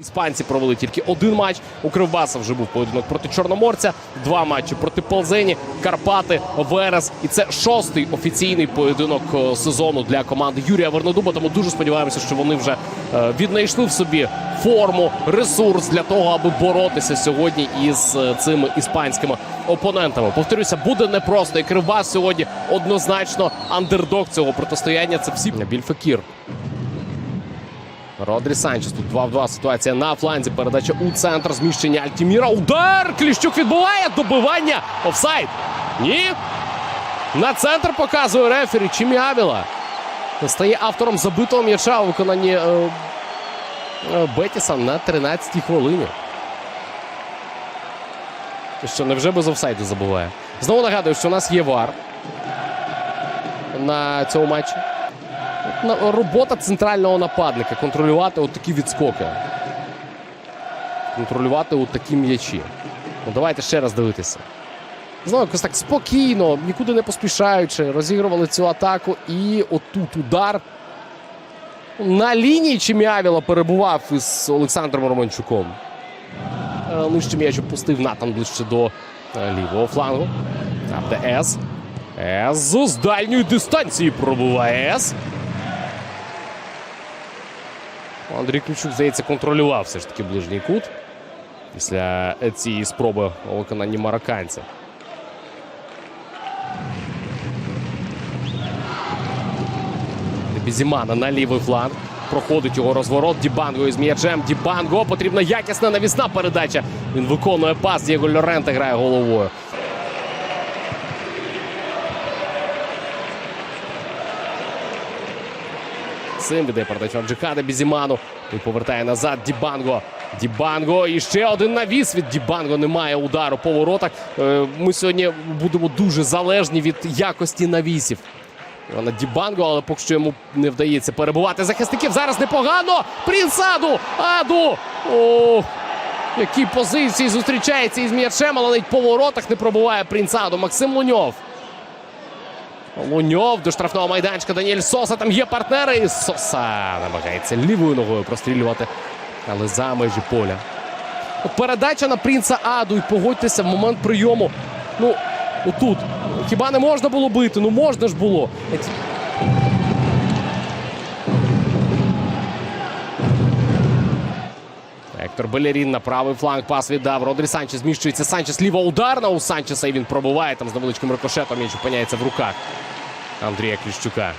Іспанці провели тільки один матч. У Кривбаса вже був поєдинок проти Чорноморця, два матчі проти Ползені, Карпати, Верес. І це шостий офіційний поєдинок е, сезону для команди Юрія Вернодуба. Тому дуже сподіваємося, що вони вже е, віднайшли в собі форму, ресурс для того, аби боротися сьогодні із е, цими іспанськими опонентами. Повторюся, буде непросто. І Кривбас сьогодні однозначно андердог цього протистояння. Це всі Більфекір. Родрі Санчес. Тут 2 в 2 ситуація на фланзі. Передача у центр. Зміщення Альтіміра. Удар! Кліщук відбуває. Добивання. Офсайд. Ні. На центр показує рефері Чимі. Стає автором забитого м'яча у виконанні е, е, Бетіса на 13-й хвилині. Що невже без офсайду забуває? Знову нагадую, що у нас є вар на цьому матчі. Робота центрального нападника контролювати от такі відскоки. Контролювати от такі м'ячі. Ну, давайте ще раз дивитися. Знову якось так спокійно, нікуди не поспішаючи, розігрували цю атаку. І отут удар. На лінії Чиміавіла перебував із Олександром Романчуком. Е, Нижче м'яч опустив Натан ближче до е, лівого флангу. Там де Ес. З дальньої дистанції пробуває Ес. Андрій Ключук, здається, контролював все ж таки ближній кут після цієї спроби у виконанні марокканця. Бізімана на лівий фланг. Проходить його розворот. Дібанго із м'ячем. Дібанго. Потрібна якісна навісна передача. Він виконує пас. Дієго Лоренте грає головою. Цим віддає передачу Джихада Бізіману. Він повертає назад Дібанго. Дібанго. І ще один навіс від Дібанго. Немає удару по воротах. Е, Ми сьогодні будемо дуже залежні від якості навісів. Вона Дібанго, але поки що йому не вдається перебувати захисників. Зараз непогано. Прінсаду! Аду! О, які позиції зустрічається із м'ячем, але навіть по воротах не пробуває Прінсаду. Максим Луньов. Луньов до штрафного майданчика. Даніель Соса. Там є партнери. І Соса намагається лівою ногою прострілювати. Але за межі поля. Передача на Принца Аду. І погодьтеся в момент прийому. Ну, отут. Хіба не можна було бити? Ну можна ж було. Ектор Белерін на правий фланг пас віддав. Родрі Санчес зміщується. Санчес ліва ударна у Санчеса. І він пробиває там з невеличким рикошетом. М'яч опиняється в руках Андрія Кліщука.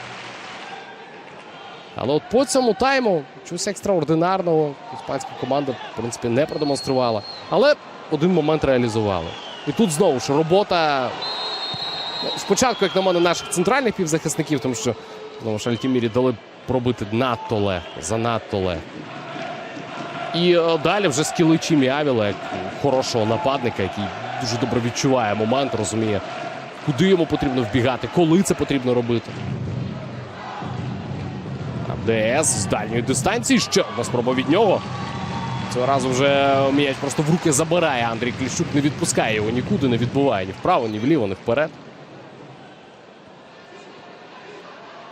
Але от по цьому тайму чогось екстраординарного іспанська команда, в принципі, не продемонструвала. Але один момент реалізували. І тут знову ж робота. Спочатку, як на мене, наших центральних півзахисників, тому що знову ж Альтімірі дали пробити надто легко, занадто легко. І е, далі вже скіли Чімі Авіла, як хорошого нападника, який дуже добре відчуває момент, розуміє, куди йому потрібно вбігати, коли це потрібно робити. АБДС з дальньої дистанції. Ще одна спроба від нього. Цього разу вже м'яч просто в руки забирає. Андрій Кліщук не відпускає його нікуди, не відбуває ні вправо, ні вліво, ні вперед.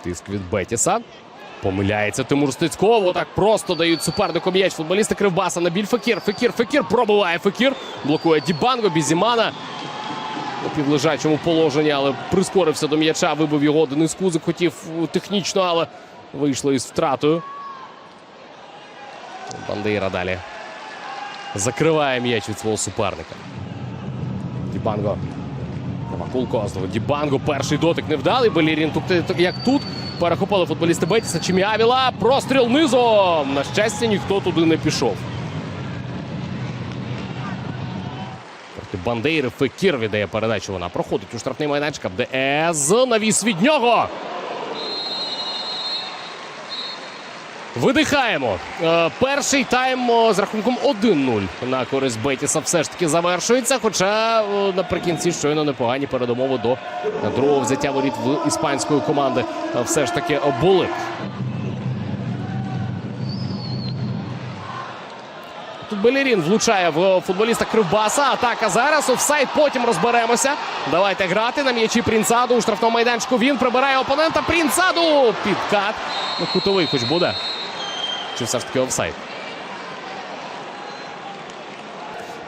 Тиск від Бетіса. Помиляється Тимур Стецьков. Так просто дають супернику м'яч. Футболісти Кривбаса на біль Фекір. Фекір, Фекір пробиває Фекір. Блокує Дібанго, Бізімана. У півлежачому положенні, але прискорився до м'яча. Вибив його. Денис Кузик хотів технічно, але вийшло із втратою. Бандейра далі. Закриває м'яч від свого суперника. Дібанго. Вакулко знову Дібанго. Перший дотик невдалий. Белірін тут як тут. Перехопили футболісти Бетіса. Чим'явіла. Простріл низом. На щастя, ніхто туди не пішов. Проти Бандейри Фекір віддає передачу. Вона проходить у штрафний майданчик. ДС. Навіс від нього. Видихаємо. Е, перший тайм з рахунком 1-0 на користь Бетіса все ж таки завершується. Хоча наприкінці щойно непогані передумови до другого взяття воріт в іспанської команди е, все ж таки були. Тут Белерін влучає в футболіста Кривбаса. Атака зараз. Офсайд. Потім розберемося. Давайте грати на м'ячі Прінцаду. У штрафному майданчику він прибирає опонента. Прінцаду. Підкат. Ну, кутовий хоч буде. Чи все ж таки офсайд?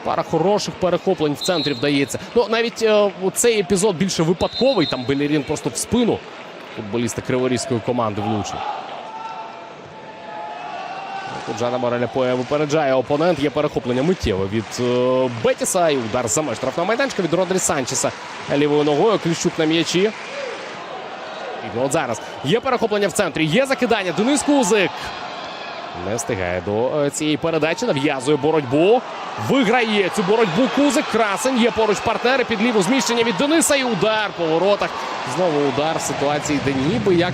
Пара хороших перехоплень в центрі вдається. Ну, навіть е, цей епізод більше випадковий. Там Белерін просто в спину футболіста криворізької команди влучив. Тут Жана Мореля Поя випереджає опонент. Є перехоплення миттєве від е, Бетіса. І удар за меж штрафного майданчика від Родрі Санчеса лівою ногою. Кліщук на м'ячі. І от зараз є перехоплення в центрі. Є закидання. Денис Кузик. Не встигає до е, цієї передачі. Нав'язує боротьбу. Виграє цю боротьбу Кузик. Красень. Є поруч партнери. Під ліву зміщення від Дениса. І удар по воротах. Знову удар в ситуації, де ніби як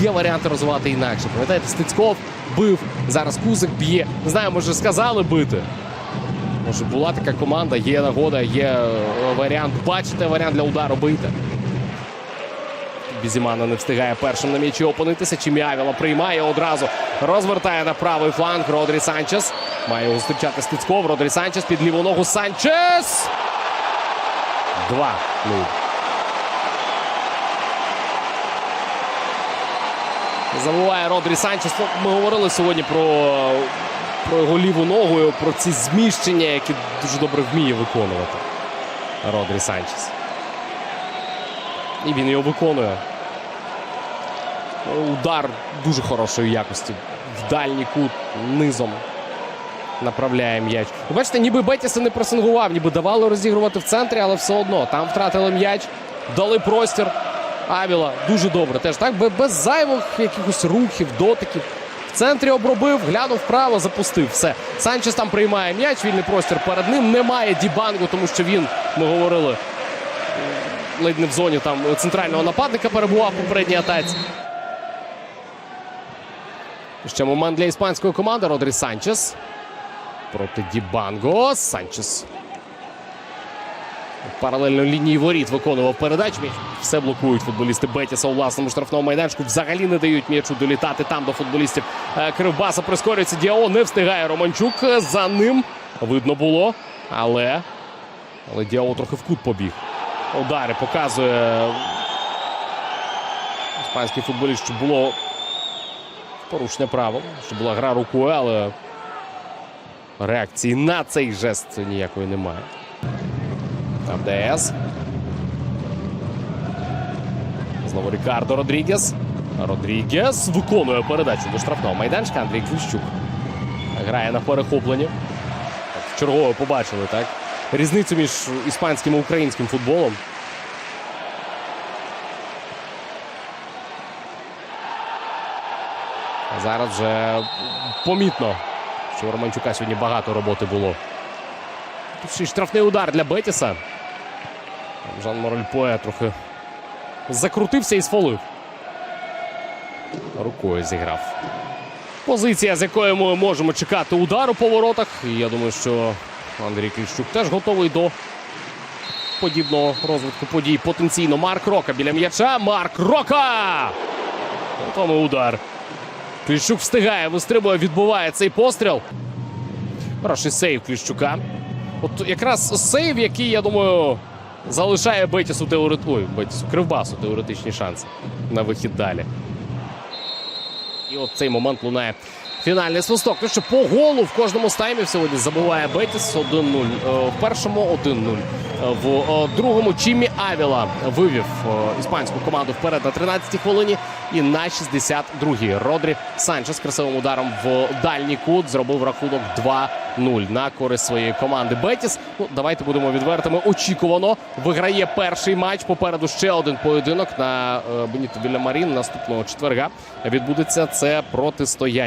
є варіанти розвивати інакше. Пам'ятаєте, Стецьков бив. Зараз Кузик б'є. Не знаю, може сказали бити. Може була така команда, є нагода, є е, варіант. Бачите варіант для удару бийте. Бізімана не встигає першим на м'ячі опинитися. Чим'явіла приймає одразу. Розвертає на правий фланг. Родрі Санчес. Має зустрічати Стецьков. Родрі Санчес під ліву ногу. Санчес. 2 0 Забуває Родрі Санчес. Ну, Ми говорили сьогодні про, про його ліву ногу, про ці зміщення, які дуже добре вміє виконувати. Родрі Санчес. І він його виконує. Удар дуже хорошої якості. В дальній кут низом направляє м'яч. Ви бачите, ніби Бетіса не пресингував, ніби давали розігрувати в центрі, але все одно там втратили м'яч, дали простір. Авіла дуже добре. Теж так, без зайвих якихось рухів, дотиків. В центрі обробив, глянув вправо, запустив. Все. Санчес там приймає м'яч, вільний простір перед ним. Немає Дібангу, тому що він, ми говорили, ледь не в зоні там центрального нападника перебував в попередній атаці. Ще момент для іспанської команди. Родрі Санчес. Проти Дібанго. Санчес. Паралельно лінії воріт виконував передачу. М'яч Все блокують футболісти Бетіса у власному штрафному майданчику. Взагалі не дають м'ячу долітати там до футболістів е, Кривбаса. Прискорюється Діао. Не встигає Романчук. За ним видно було. Але, але Діао трохи в кут побіг. Удари показує іспанський футболіст, що було порушення правил, що була гра рукою, але реакції на цей жест ніякої немає. АВДС. Знову Рікардо Родрігес. Родрігес виконує передачу до штрафного майданчика. Андрій Клищук грає на перехопленні. Так, Чергово побачили, так? Різницю між іспанським і українським футболом. Зараз вже помітно, що у Романчука сьогодні багато роботи було. Тут ще й штрафний удар для Бетіса. Жан Морель Поя трохи закрутився і сфолив. Рукою зіграв. Позиція, з якої ми можемо чекати удару по воротах. І я думаю, що Андрій Кліщук теж готовий до подібного розвитку подій. Потенційно Марк Рока біля м'яча. Марк Рока! Готовий удар. Кліщук встигає, вистрибує, відбуває цей постріл. Хороший сейв Кліщука. От якраз сейв, який, я думаю, залишає Бетісу теорет... Ой, Бетісу, Кривбасу теоретичні шанси на вихід далі. І от цей момент лунає фінальний свисток. Ну що по голу в кожному з таймів сьогодні забуває Бетіс 1-0. Е, В першому 1-0. Е, В е, другому Чімі Авіла вивів іспанську команду вперед на 13-й хвилині. І на 62-й Родрі Санчес красивим ударом в дальній кут зробив рахунок 2-0 на користь своєї команди. Бетіс. Ну, давайте будемо відвертими. Очікувано виграє перший матч. Попереду ще один поєдинок на Беніто Вілямарін наступного четверга. Відбудеться це протистояння.